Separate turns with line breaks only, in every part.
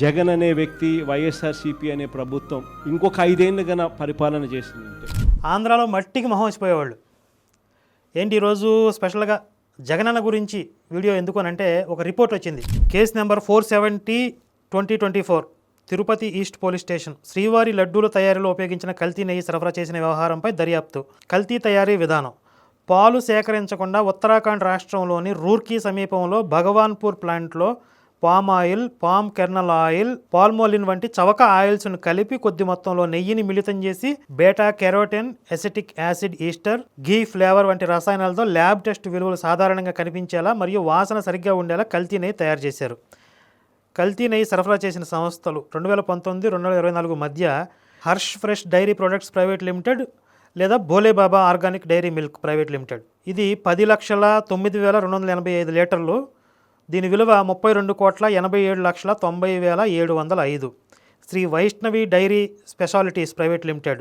జగన్ అనే వ్యక్తి వైఎస్ఆర్సీపీ అనే ప్రభుత్వం ఇంకొక ఐదేళ్ళు గన పరిపాలన చేసిందంటే
ఆంధ్రాలో మట్టికి మొహం వచ్చిపోయేవాళ్ళు ఏంటి ఈరోజు స్పెషల్గా జగనన్న గురించి వీడియో ఎందుకు అని అంటే ఒక రిపోర్ట్ వచ్చింది. Case number four seventy twenty twenty four. Tirupati east police station శ్రీవారి లడ్డూల తయారీలో ఉపయోగించిన కల్తీ నెయ్యి సరఫరా చేసిన వ్యవహారంపై దర్యాప్తు. కల్తీ తయారీ విధానం. పాలు సేకరించకుండా ఉత్తరాఖండ్ రాష్ట్రంలోని రూర్కీ సమీపంలో భగవాన్పూర్ ప్లాంట్లో palm oil palm kernel oil palmolein వంటి చవక ఆయిల్స్ను కలిపి కొద్ది మొత్తంలో నెయ్యిని మిళితం చేసి beta carotene acetic acid ester ghee flavour వంటి రసాయనాలతో ల్యాబ్ టెస్ట్ విలువలు సాధారణంగా కనిపించేలా మరియు వాసన సరిగ్గా ఉండేలా కల్తీ నెయ్యి తయారు చేశారు. కల్తీ నెయ్యి సరఫరా చేసిన సంస్థలు రెండు వేల పంతొమ్మిది రెండు వేల ఇరవై నాలుగు మధ్య Harsh fresh dairy products private limited లేదా Bholebaba organic dairy milk private limited. ఇది పది లక్షల తొమ్మిది వేల రెండు వందల ఎనభై ఐదు లీటర్లు. దీని విలువ ముప్పై రెండు కోట్ల ఎనభై ఏడు లక్షల తొంభై వేల ఏడు వందల ఐదు. Shri Vaishnavi dairy specialities private limited.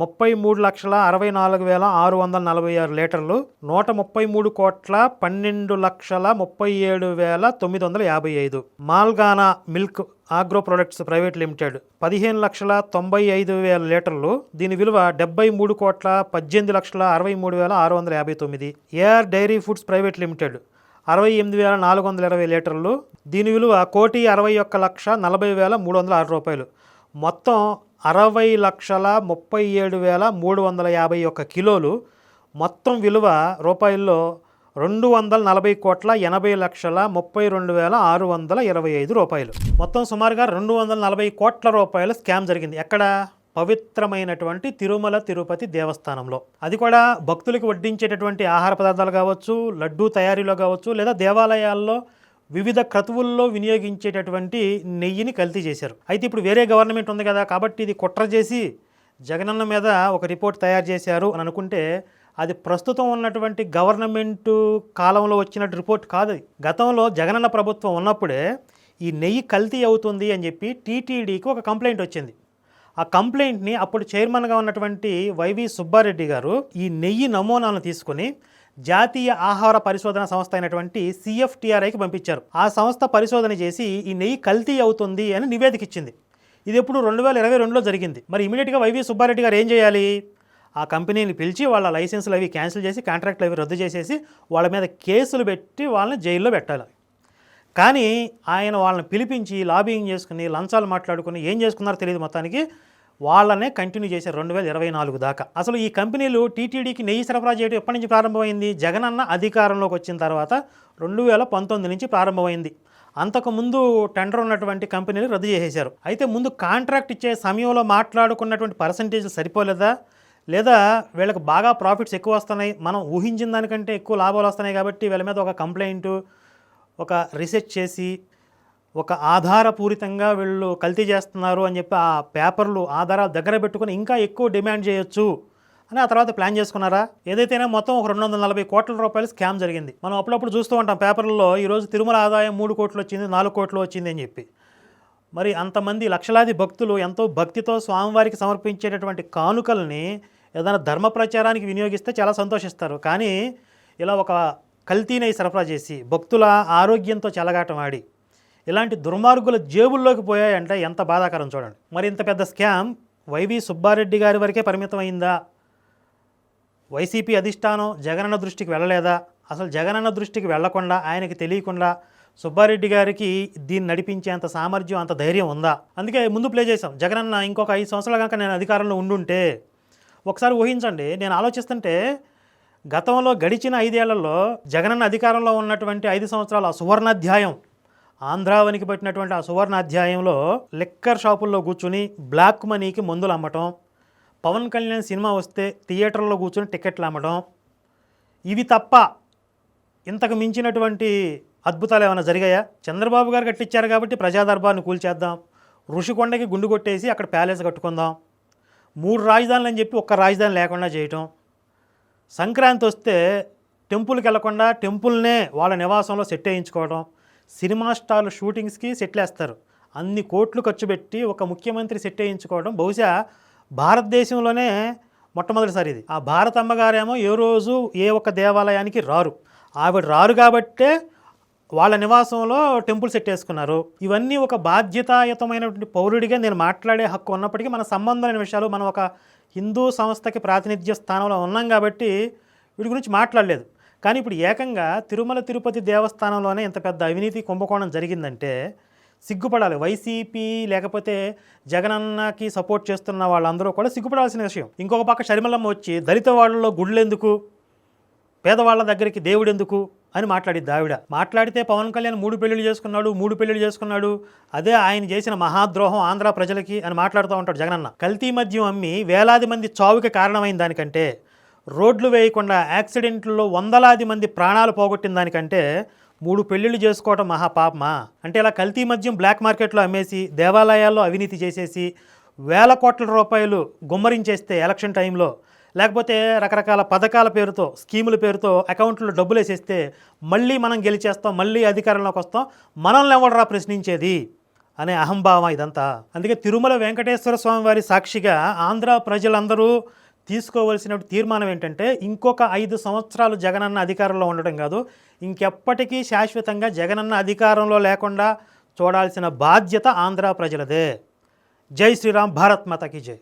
ముప్పై మూడు లక్షల అరవై నాలుగు వేల ఆరు వందల నలభై ఆరు లీటర్లు నూట ముప్పై మూడు కోట్ల పన్నెండు లక్షల ముప్పై ఏడు వేల తొమ్మిది వందల యాభై ఐదు. Malgana milk agro products private limited పదిహేను లక్షల తొంభై ఐదు వేల లీటర్లు దీని విలువ డెబ్బై మూడు కోట్ల పద్దెనిమిది లక్షల అరవై మూడు వేల ఆరు వందల యాభై తొమ్మిది. AR dairy foods private limited అరవై ఎనిమిది వేల నాలుగు వందల ఇరవై లీటర్లు దీని విలువ కోటి అరవై ఒక్క లక్ష నలభై వేల మూడు వందల ఆరు రూపాయలు. మొత్తం అరవై లక్షల ముప్పై ఏడు వేల మూడు వందల యాభై ఒక్క కిలోలు. మొత్తం విలువ రూపాయల్లో రెండు వందల నలభై కోట్ల ఎనభై లక్షల ముప్పై రెండు వేల ఆరు వందల ఇరవై ఐదు రూపాయలు. మొత్తం సుమారుగా రెండు వందల నలభై కోట్ల రూపాయల స్కామ్ జరిగింది. ఎక్కడ? పవిత్రమైనటువంటి తిరుమల తిరుపతి దేవస్థానంలో. అది కూడా భక్తులకు వడ్డించేటటువంటి ఆహార పదార్థాలు కావచ్చు లడ్డూ తయారీలో కావచ్చు లేదా దేవాలయాల్లో వివిధ క్రతువుల్లో వినియోగించేటటువంటి నెయ్యిని కల్తీ చేశారు. అయితే ఇప్పుడు వేరే గవర్నమెంట్ ఉంది కదా కాబట్టి ఇది కుట్ర చేసి జగనన్న మీద ఒక రిపోర్ట్ తయారు చేశారు అని అనుకుంటే అది ప్రస్తుతం ఉన్నటువంటి గవర్నమెంట్ కాలంలో వచ్చిన రిపోర్ట్ కాదు. గతంలో జగనన్న ప్రభుత్వం ఉన్నప్పుడే ఈ నెయ్యి కల్తీ అవుతుంది అని చెప్పి టీటీడీకి ఒక కంప్లైంట్ వచ్చింది. ఆ కంప్లైంట్ని అప్పుడు చైర్మన్గా ఉన్నటువంటి వైవి సుబ్బారెడ్డి గారు ఈ నెయ్యి నమూనాలను తీసుకుని జాతీయ ఆహార పరిశోధన సంస్థ అయినటువంటి సిఎఫ్టిఆర్ఐకి పంపించారు. ఆ సంస్థ పరిశోధన చేసి ఈ నెయ్యి కల్తీ అవుతుంది అని నివేదిక ఇచ్చింది. ఇది ఎప్పుడు రెండు వేల ఇరవై రెండులో జరిగింది. మరి ఇమీడియట్గా వైవి సుబ్బారెడ్డి గారు ఏం చేయాలి? ఆ కంపెనీని పిలిచి వాళ్ళ లైసెన్సులు అవి క్యాన్సిల్ చేసి కాంట్రాక్ట్లు అవి రద్దు చేసేసి వాళ్ళ మీద కేసులు పెట్టి వాళ్ళని జైల్లో పెట్టాలి. కానీ ఆయన వాళ్ళని పిలిపించి లాబింగ్ చేసుకుని లంచాలు మాట్లాడుకుని ఏం చేసుకున్నారో తెలియదు మొత్తానికి. వాళ్ళనే కంటిన్యూ చేశారు రెండు వేల ఇరవై నాలుగు దాకా. అసలు ఈ కంపెనీలు టీటీడీకి నెయ్యి సరఫరా చేయడం ఎప్పటి నుంచి ప్రారంభమైంది? జగనన్న అధికారంలోకి వచ్చిన తర్వాత రెండు వేల పంతొమ్మిది నుంచి ప్రారంభమైంది. అంతకుముందు టెండర్ ఉన్నటువంటి కంపెనీలు రద్దు చేసేశారు. అయితే ముందు కాంట్రాక్ట్ ఇచ్చే సమయంలో మాట్లాడుకున్నటువంటి పర్సంటేజ్లు సరిపోలేదా? లేదా వీళ్ళకి బాగా ప్రాఫిట్స్ ఎక్కువ వస్తున్నాయి. మనం ఊహించిన దానికంటే ఎక్కువ లాభాలు వస్తున్నాయి కాబట్టి వీళ్ళ మీద ఒక కంప్లైంట్ ఒక రీసెర్చ్ చేసి ఒక ఆధారపూరితంగా వీళ్ళు కల్తీ చేస్తున్నారు అని చెప్పి ఆ పేపర్లు ఆధారాలు దగ్గర పెట్టుకుని ఇంకా ఎక్కువ డిమాండ్ చేయొచ్చు అని ఆ తర్వాత ప్లాన్ చేసుకున్నారా? ఏదైతేనే మొత్తం ఒక రెండు వందల నలభై కోట్ల రూపాయలు స్కామ్ జరిగింది. మనం అప్పుడప్పుడు చూస్తూ ఉంటాం పేపర్లలో ఈరోజు తిరుమల ఆదాయం మూడు కోట్లు వచ్చింది నాలుగు కోట్లు వచ్చింది అని చెప్పి. మరి అంతమంది లక్షలాది భక్తులు ఎంతో భక్తితో స్వామివారికి సమర్పించేటటువంటి కానుకల్ని ఏదైనా ధర్మ ప్రచారానికి వినియోగిస్తే చాలా సంతోషిస్తారు. కానీ ఇలా ఒక కల్తీనై సరఫరా చేసి భక్తుల ఆరోగ్యంతో చెలగాటం ఆడి ఇలాంటి దుర్మార్గుల జేబుల్లోకి పోయాయంటే ఎంత బాధాకరం చూడండి. మరి ఇంత పెద్ద స్కామ్ వైవి సుబ్బారెడ్డి గారి వరకే పరిమితమైందా వైసీపీ అధిష్టానం జగనన్న దృష్టికి వెళ్ళలేదా? అసలు జగనన్న దృష్టికి వెళ్ళకుండా ఆయనకి తెలియకుండా సుబ్బారెడ్డి గారికి దీన్ని నడిపించేంత సామర్థ్యం అంత ధైర్యం ఉందా? అందుకే ముందు ప్లే చేసాం జగనన్న ఇంకొక ఐదు సంవత్సరాల కనుక నేను అధికారంలో ఉండుంటే ఒకసారి ఊహించండి నేను ఆలోచిస్తుంటే గతంలో గడిచిన ఐదేళ్ళలో జగనన్న అధికారంలో ఉన్నటువంటి ఐదు సంవత్సరాల సువర్ణాధ్యాయం ఆంధ్రావనికి పట్టినటువంటి ఆ సువర్ణ అధ్యాయంలో లిక్కర్ షాపుల్లో కూర్చుని బ్లాక్ మనీకి మందులు అమ్మటం పవన్ కళ్యాణ్ సినిమా వస్తే థియేటర్లో కూర్చొని టికెట్లు అమ్మడం ఇవి తప్ప ఇంతకు మించినటువంటి అద్భుతాలు ఏమైనా జరిగాయా? చంద్రబాబు గారు కట్టించారు కాబట్టి ప్రజాదర్బార్ని కూల్చేద్దాం. ఋషికొండకి గుండు కొట్టేసి అక్కడ ప్యాలెస్ కట్టుకుందాం. మూడు రాజధానులు అని చెప్పి ఒక్క రాజధాని లేకుండా చేయటం. సంక్రాంతి వస్తే టెంపుల్కి వెళ్ళకుండా టెంపుల్నే వాళ్ళ నివాసంలో సెట్ వేయించుకోవడం సినిమా స్టార్లు షూటింగ్స్కి సెట్లేస్తారు అన్ని కోట్లు ఖర్చు పెట్టి ఒక ముఖ్యమంత్రి సెట్ వేయించుకోవడం బహుశా భారతదేశంలోనే మొట్టమొదటిసారి ఇది. ఆ భారత అమ్మగారేమో ఏ రోజు ఏ ఒక్క దేవాలయానికి రారు. ఆవిడ రారు కాబట్టే వాళ్ళ నివాసంలో టెంపుల్ సెట్ వేసుకున్నారు. ఇవన్నీ ఒక బాధ్యతాయుతమైనటువంటి పౌరుడిగా నేను మాట్లాడే హక్కు ఉన్నప్పటికీ మన సంబంధమైన విషయాలు మనం ఒక హిందూ సంస్థకి ప్రాతినిధ్య స్థానంలో ఉన్నాం కాబట్టి వీటి గురించి మాట్లాడలేదు. కానీ ఇప్పుడు ఏకంగా తిరుమల తిరుపతి దేవస్థానంలోనే ఇంత పెద్ద అవినీతి కుంభకోణం జరిగిందంటే సిగ్గుపడాలి. వైసీపీ లేకపోతే జగనన్నకి సపోర్ట్ చేస్తున్న వాళ్ళందరూ కూడా సిగ్గుపడాల్సిన విషయం. ఇంకొక పక్క షరిమలమ్మ వచ్చి దళిత వాళ్ళలో గుళ్ళెందుకు? పేదవాళ్ళ దగ్గరికి దేవుడెందుకు? అని మాట్లాడిద్ది ఆవిడ. మాట్లాడితే పవన్ కళ్యాణ్ మూడు పెళ్ళిళ్ళు చేసుకున్నాడు మూడు పెళ్ళిళ్ళు చేసుకున్నాడు. అదే ఆయన చేసిన మహాద్రోహం ఆంధ్ర ప్రజలకి అని మాట్లాడుతూ ఉంటాడు జగనన్న. కల్తీ మద్యం అమ్మి వేలాది మంది చావుకి కారణమైన దానికంటే రోడ్లు వేయకుండా యాక్సిడెంట్లలో వందలాది మంది ప్రాణాలు పోగొట్టిన దానికంటే మూడు పెళ్ళిళ్ళు చేసుకోవటం మహాపాపమా అంటే ఇలా కల్తీ మద్యం బ్లాక్ మార్కెట్లో అమ్మేసి దేవాలయాల్లో అవినీతి చేసేసి వేల కోట్ల రూపాయలు గుమ్మరించేస్తే ఎలక్షన్ టైంలో లేకపోతే రకరకాల పథకాల పేరుతో స్కీముల పేరుతో అకౌంట్లో డబ్బులు వేసేస్తే మళ్ళీ మనం గెలిచేస్తాం మళ్ళీ అధికారంలోకి వస్తాం మనల్ని ఎవడరా ప్రశ్నించేది? అనే అహంభావం ఇదంతా. అందుకే తిరుమల వెంకటేశ్వర స్వామి వారి సాక్షిగా ఆంధ్ర ప్రజలందరూ తీసుకోవలసిన తీర్మానం ఏంటంటే ఇంకొక ఐదు సంవత్సరాలు జగనన్న అధికారంలో ఉండడం కాదు ఇంకెప్పటికీ శాశ్వతంగా జగనన్న అధికారంలో లేకుండా చూడాల్సిన బాధ్యత ఆంధ్ర ప్రజలదే. జై శ్రీరామ్ భారత్ మాతకి జై.